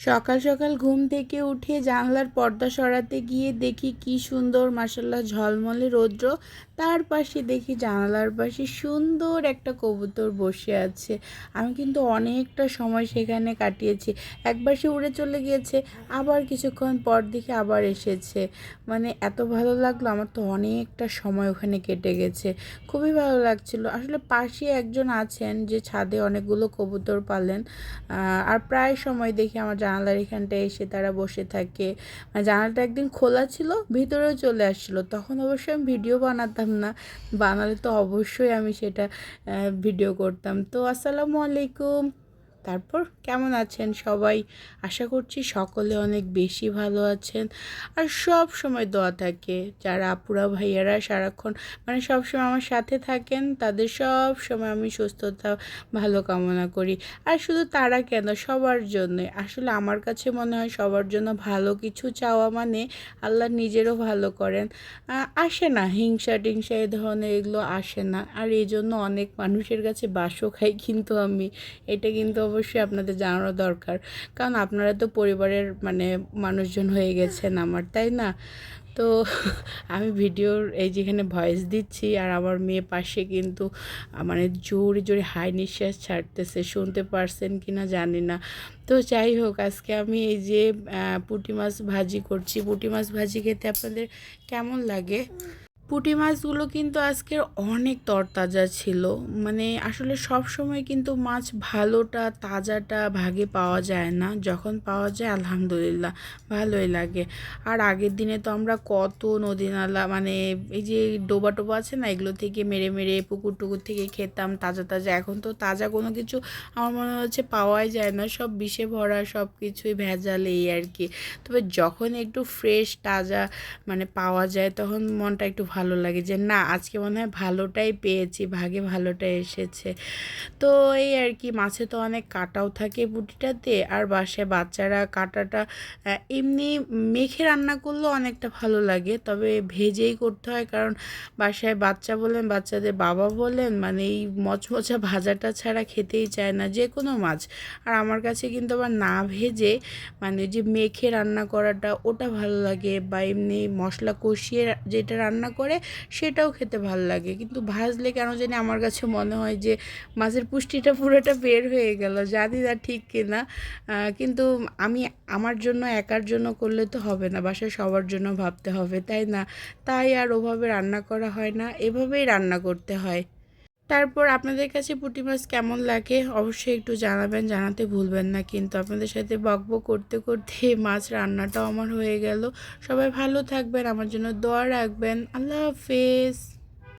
সকাল সকাল ঘুম থেকে উঠে জানলার পর্দা সরাতে গিয়ে দেখি কি সুন্দর মাসাল্লাহ ঝলমলে রৌদ্র। তার পাশে দেখি জানালার পাশে সুন্দর একটা কবুতর বসে আছে। আমি কিন্তু অনেকটা সময় সেখানে কাটিয়েছি। একবার সে উড়ে চলে গিয়েছে, আবার কিছুক্ষণ পর দেখে আবার এসেছে। মানে এত ভালো লাগল, আমার তো অনেকটা সময় ওখানে কেটে গেছে। খুবই ভালো লাগছিল। আসলে পাশে একজন আছেন যে ছাদে অনেকগুলো কবুতর পালেন। আর প্রায় সময় দেখি আমার জানালার এখানটায় এসে তারা বসে থাকে। মানে জানালাটা একদিন খোলা ছিল, ভিতরেও চলে আসছিল। তখন অবশ্যই আমি ভিডিও বানাতাম না। বানালে তো অবশ্যই আমি সেটা ভিডিও করতাম। তো আসসালামু আলাইকুম। তারপর কেমন আছেন সবাই? আশা করছি সকলে অনেক বেশি ভালো আছেন। আর সব সময় দোয়া থাকে যারা আপুরা ভাইয়ারা সারাক্ষণ মানে সব সময় আমার সাথে থাকেন তাদের সব সময় আমি সুস্থতা, ভালো কামনা করি। আর শুধু তারা কেন? সবার জন্য। আসলে আমার কাছে মনে হয় সবার জন্য ভালো কিছু চাওয়া মানে আল্লাহ নিজেরও ভালো করেন। আসে না, হিংসা টিংসা এ ধরনের এগুলো আসে না। আর এই জন্য অনেক মানুষের কাছে বাসও খাই কিন্তু আমি। এটা কিন্তু অবশ্যই আপনাদের জানানো দরকার। কারণ আপনারা তো পরিবারের মানে মানুষজন হয়ে গেছেন আমার, তাই না? তো আমি ভিডিওর এই যেখানে ভয়েস দিচ্ছি আর আমার মেয়ে পাশে কিন্তু মানে জোরে জোরে হাই নিঃশ্বাস ছাড়তেছে, শুনতে পারছেন কি না জানি না। তো যাই হোক, আজকে আমি এই যে পুঁটি মাছ ভাজি করছি। পুঁটি মাছ ভাজি খেতে আপনাদের কেমন লাগে? পুঁটি মাছগুলো কিন্তু আজকের অনেক তরতাজা ছিল। মানে আসলে সব সময় কিন্তু মাছ ভালোটা, তাজাটা ভাগে পাওয়া যায় না। যখন পাওয়া যায়, আলহামদুলিল্লাহ, ভালোই লাগে। আর আগের দিনে তো আমরা কত নদী নালা মানে এই যে ডোবা টোবা আছে না, এগুলো থেকে মেরে মেরে পুকুর টুকুর থেকে খেতাম তাজা তাজা। এখন তো তাজা কোনো কিছু আমার মনে হচ্ছে পাওয়াই যায় না। সব বিষে ভরা, সব কিছুই ভেজাল এই আর কি। তবে যখন একটু ফ্রেশ তাজা মানে পাওয়া যায়, তখন মনটা একটু ভালো লাগে যে, না, আজকে মনে হয় ভালোটাই পেয়েছি, ভাগে ভালোটাই এসেছে। তো এই আর কি, মাছে তো অনেক কাটাও থাকে পুটিটাতে আর বাসায় বাচ্চারা কাটাটা এমনি মেখে রান্না করলেও অনেকটা ভালো লাগে। তবে ভেজেই করতে হয়, কারণ বাসায় বাচ্চা বলেন, বাচ্চাদের বাবা বলেন মানে এই মচমচা ভাজাটা ছাড়া খেতেই চায় না যে কোনো মাছ। আর আমার কাছে কিন্তু আবার না ভেজে মানে যে মেখে রান্না করাটা, ওটা ভালো লাগে। বা এমনি মশলা কষিয়ে যেটা রান্না করে সেটাও খেতে ভালো লাগে। কিন্তু ভাজলে কেন জানি আমার কাছে মনে হয় যে মাছের পুষ্টিটা পুরোটা বের হয়ে গেল, জানি না ঠিক কিনা। কিন্তু আমি আমার জন্য একার জন্য করলে তো হবে না, বাসায় সবার জন্য ভাবতে হবে, তাই না? তাই আর ওভাবে রান্না করা হয় না, এভাবেই রান্না করতে হয়। তারপর আপনাদের কাছে পুঁটি মাছ কেমন লাগে অবশ্যই একটু জানাবেন, জানাতে ভুলবেন না কিন্তু আপনাদের সাথে বকবক করতে করতে মাছ রান্নাটাও আমার হয়ে গেল। সবাই ভালো থাকবেন, আমার জন্য দোয়া রাখবেন। আল্লাহ হাফেজ।